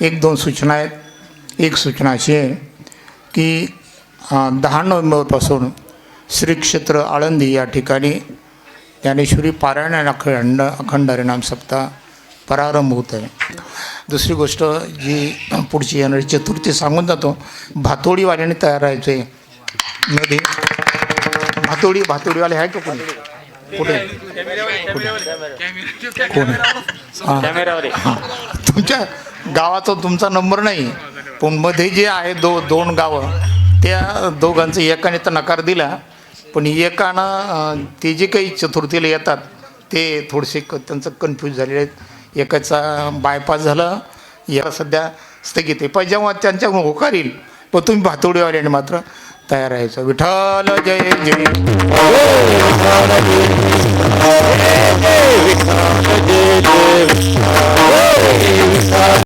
एक दोन सूचना आहेत. एक सूचना अशी आहे की दहा नोव्हेंबरपासून श्री क्षेत्र आळंदी या ठिकाणी ज्ञानेश्वरी पारायण आणि अखंड अखंड हरिनाम सप्ताह प्रारंभ होत आहे. दुसरी गोष्ट जी पुढची येणारी चतुर्थी सांगून जातो भातोडीवाल्याने तयार राहायचं आहे मध्ये भातोडी भातोडीवाले आहे का कोणी? कुठे? कोण? हां. तुमच्या गावाचा तुमचा नंबर नाही. पण मध्ये जे आहे दो दोन गावं त्या दोघांचं एकाने तर नकार दिला. पण एकानं ते जे काही चतुर्थीला येतात ते थोडेसे क त्यांचं कन्फ्यूज झालेले आहेत. एकाचा बायपास झालं. या सध्या स्थगित आहे. पण जेव्हा त्यांच्या होकार येईल पण तुम्ही भातोडीवाल्याने मात्र तयार राहायचं. विठ्ठल जय जय.